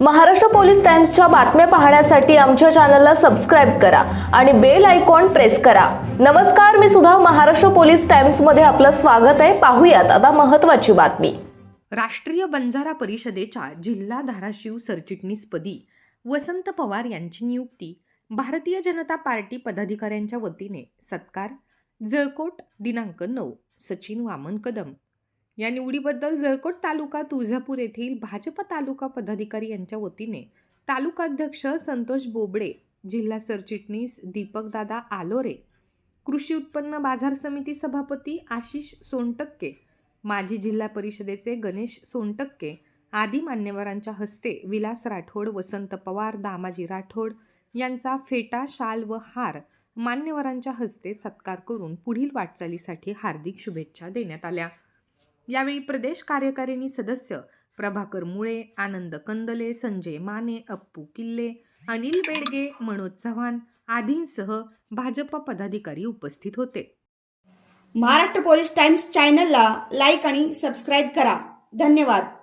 Maharashtra police टाइम्सच्या बातम्या पाहण्यासाठी आमच्या चॅनलला सबस्क्राईब करा आणि बेल आयकॉन प्रेस करा. नमस्कार मी सुद्धा महाराष्ट्र पोलीस टाइम्समध्ये आपलं स्वागत आहे. पाहूयात आता महत्त्वाची बातमी. राष्ट्रीय बंजारा परिषदेच्या जिल्हा धाराशिव सरचिटणीसपदी वसंत पवार यांची नियुक्ती. भारतीय जनता पार्टी पदाधिकाऱ्यांच्या वतीने सत्कार. जळकोट दिनांक नऊ. सचिन वामन कदम. या निवडीबद्दल जळकोट तालुका तुळजापूर येथील भाजप तालुका पदाधिकारी यांच्या वतीने तालुकाध्यक्ष संतोष बोबडे जिल्हा सरचिटणीस दीपकदादा आलोरे कृषी उत्पन्न बाजार समिती सभापती आशिष सोनटक्के माजी जिल्हा परिषदेचे गणेश सोनटक्के आदी मान्यवरांच्या हस्ते विलास राठोड वसंत पवार दामाजी राठोड यांचा फेटा शाल व हार मान्यवरांच्या हस्ते सत्कार करून पुढील वाटचालीसाठी हार्दिक शुभेच्छा देण्यात आल्या. यावेळी प्रदेश कार्यकारिणी सदस्य प्रभाकर मुळे आनंद कंदले संजय माने अप्पू किल्ले अनिल बेडगे मनोज चव्हाण आदींसह भाजप पदाधिकारी उपस्थित होते. महाराष्ट्र पोलीस टाइम्स चॅनलला लाईक आणि सबस्क्राईब करा. धन्यवाद.